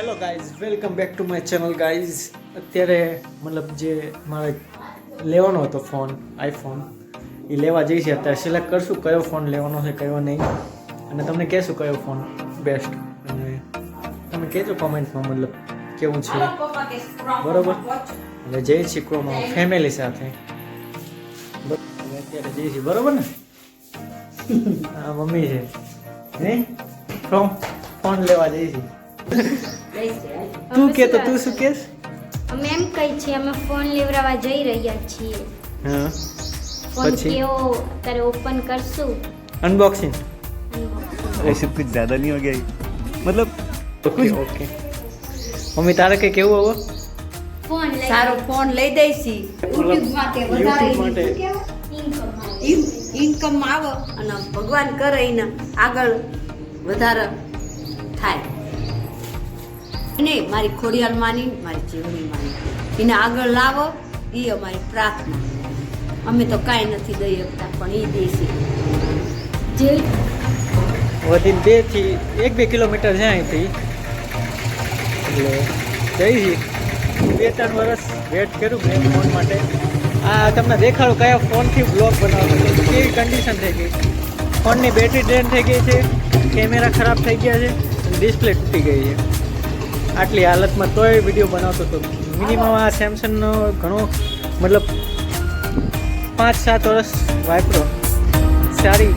Hello guys welcome back to my channel guys અત્યારે, મતલબ જે મારે લેવાનો હતો ફોન આઈફોન એ લેવા જઈ છે. અત્યારે સિલેક્ટ કરશું, કયો ફોન લેવાનો છે, કયો નહીં. અને તમને કહેશું કયો ફોન બેસ્ટ અને તમે કહેજો કોમેન્ટમાં મતલબ કેવું છે. બરોબર? અને જઈ છીએ ક્રોમાં ફેમિલી સાથે. અત્યારે જઈ છીએ. બરોબર ને? હા, મમ્મી છે. નહીં ફોન લેવા જઈ છીએ. તું કે તો તું શું કહેશ અમે એમ કહી છીએ અમે ફોન લેવડાવવા જઈ રહ્યા છીએ હા ફોન પછી? કેવો ત્યારે ઓપન કરશું અનબોક્સિંગ ऐसे कुछ ज्यादा नहीं हो गया मतलब ઓકે ઓકે મમ્મી તારે કઈ કેવું હવે ફોન લઈ સારો ફોન લઈ દઈશી યુટ્યુબ માટે વધારે YouTube માટે. ઇન્કમ આવે અને ભગવાન કરે એને આગળ વધારે થાય ને મારી ખોડિયાલ માની, મારી જીવની માની. એને આગળ લાવો એ અમારી પ્રાર્થના. અમે તો કાંઈ નથી દઈ શકતા, પણ એ દેશી. જે વધી બેથી એક બે કિલોમીટર છે અહીંથી. એટલે જઈ બે ત્રણ વર્ષ વેટ કર્યું મેં ફોન માટે. આ તમને દેખાડો કયા ફોનથી બ્લોગ બનાવતો કેવી કન્ડિશન થઈ ગઈ. ફોનની બેટરી ડ્રેન થઈ ગઈ છે. કેમેરા ખરાબ થઈ ગયા છે. ડિસ્પ્લે તૂટી ગઈ છે. આટલી હાલતમાં તોય વીડિયો બનાવતો હતો મિનિમમ આ સેમસંગનો ઘણો મતલબ પાંચ સાત વર્ષ વાપરો. સારી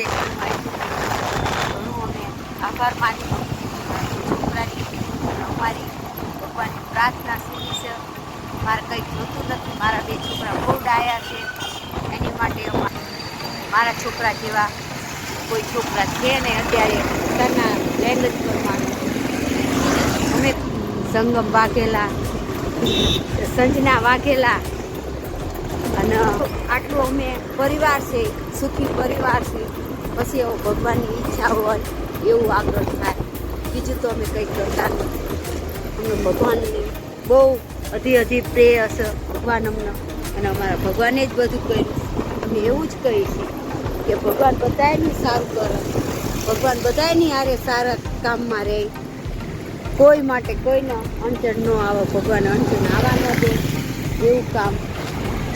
ઘણું અમે આભાર માની છોકરાની અમારી ભગવાનની પ્રાર્થના સીધી છે મારે કંઈ જોતું નથી મારા બે છોકરા બહુ ડાયા છે એની માટે મારા છોકરા જેવા કોઈ છોકરા છે ને અત્યારે ઘરના લેન્ડ જ કરવાનું અમે સંગમ વાઘેલા સંજના વાઘેલા અને આટલું અમે પરિવાર છે, સુખી પરિવાર છે. પછી એવો ભગવાનની ઈચ્છા હોય, એવું આગળ થાય. બીજું તો અમે કંઈ કરતા નથી. અમને ભગવાનની બહુ અધી અધી પ્રેય હશે ભગવાન અમને. અને અમારા ભગવાને જ બધું કર્યું અમે એવું જ કહીએ છીએ કે ભગવાન બધાયનું સારું કરે. ભગવાન બધાયની હારે સારા કામમાં રહે. કોઈ માટે કોઈનો અડચણ ન આવે, ભગવાન અડચણ આવવા ન દે. એવું કામ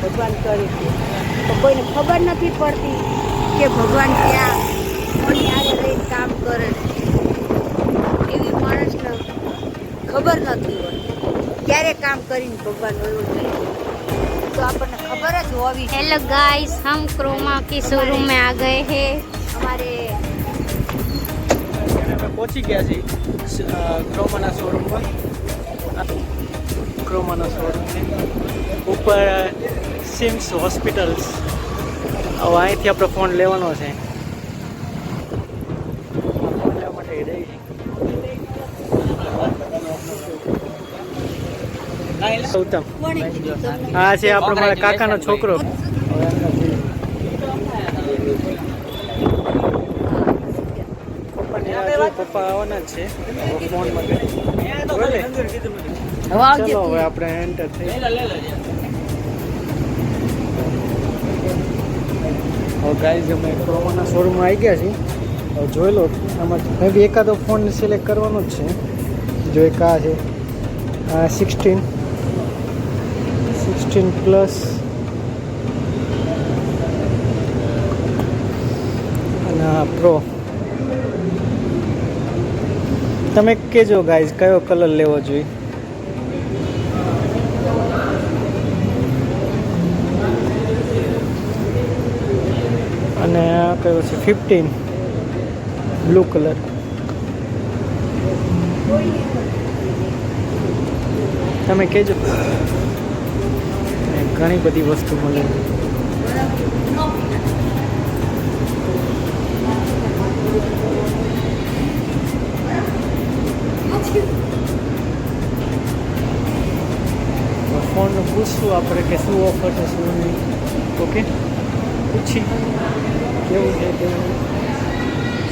ભગવાન કરે છે. તો કોઈને ખબર નથી પડતી કે ભગવાન ક્યાં કોની હારે રહી કામ કરે છે એવી માણસને ખબર નથી હોતી ક્યારે કામ કરીને ભગવાન વયો જાય તો આપણને ખબર જ હોવી જોઈએ. हेलो गाइस हम क्रोमा के शोरूम में आ गए हैं અમારે અમે પહોંચી ગયા છીએ સ- અ, ક્રોમાના શોરૂમમાં ક્રોમાના શોરૂમ છે ઉપર સિમ્સ હોસ્પિટલ્સ હવે અહીંથી આપણે ફોન લેવાનો છે. ફોન લેવા માટે ગૌતમ છે આપણો મારા કાકાનો છોકરો. પપ્પા આવવાના જ છે ફોન માટે. હવે આપણે એન્ટર થઈ. ગાઈઝ અમે ક્રોમાના શોરૂમમાં આવી ગયા છીએ. જોઈ લો, આમાં મેં બી એકાદો ફોન સિલેક્ટ કરવાનો જ છે. જો એક આ છે, આ સિક્સટીન સિક્સટીન પ્લસ અને પ્રો તમે કહેજો ગાઈઝ કયો કલર લેવો જોઈએ? કયો છે ફિફ્ટીન બ્લુ કલર. તમે કહેજો. ઘણી બધી વસ્તુ મળે. ફોનનું પૂછશું આપણે કે શું ઓફર છે શું નહીં ઓકે પૂછી. કેવું છે કેવું નહીં.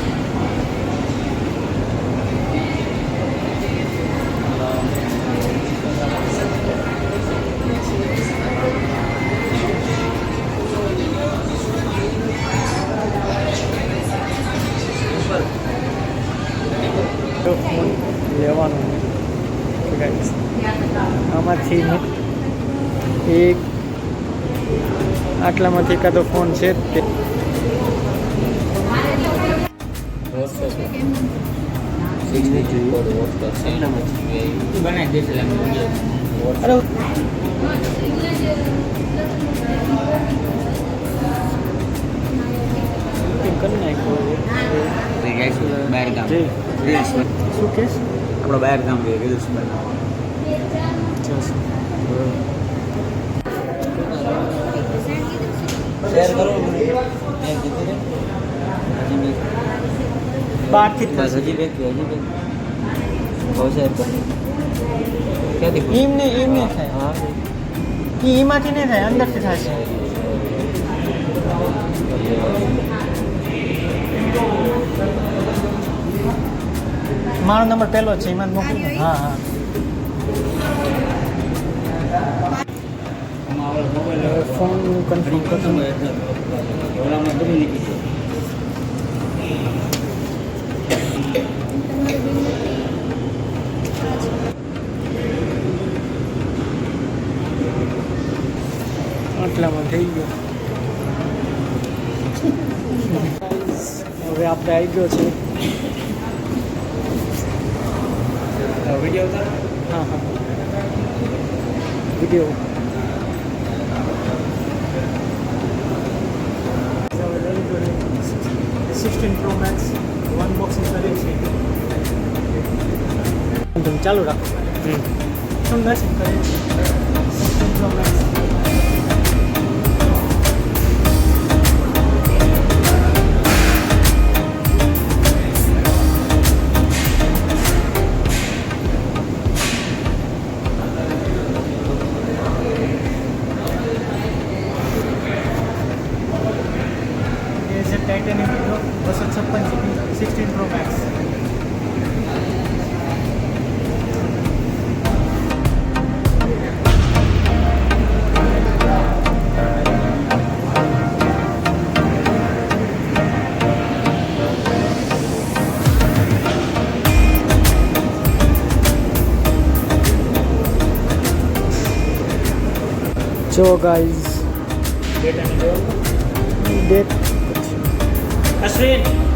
કયો ફોન લેવાનો છે guys? આમાંથી ને એક આટલામાંથી એકાદો ફોન છે જ તે બહાર ગામ. રીલ્સ શું કેસ આપણો બહાર ગામ ગઈ રીલ્સ બનાવ શેર બહારથી જ બસ થશે હજી બેક હજી બેક બહુ શેર કરો ક્યાંથી એમ નહીં એમ નહીં થાય હા એ એમાંથી નહીં થાય અંદરથી થશે મારો નંબર પહેલો જ છે એમાં જ મોકલી દો. હા હા હવે ફોન કન્ફર્મ કરશું આટલામાં થઈ ગયો. હવે આપણે આવી ગયો છે. વીડિયો હા હા. Video sixteen pro max unboxing કરે છે તમે ચાલુ રાખો શું દર્શન કરે સિક્સટીન પ્રો મેક્સ એ છે ટાઇટેનિયમ હીરો બસો છપ્પન જીબી સિક્સટીન પ્રો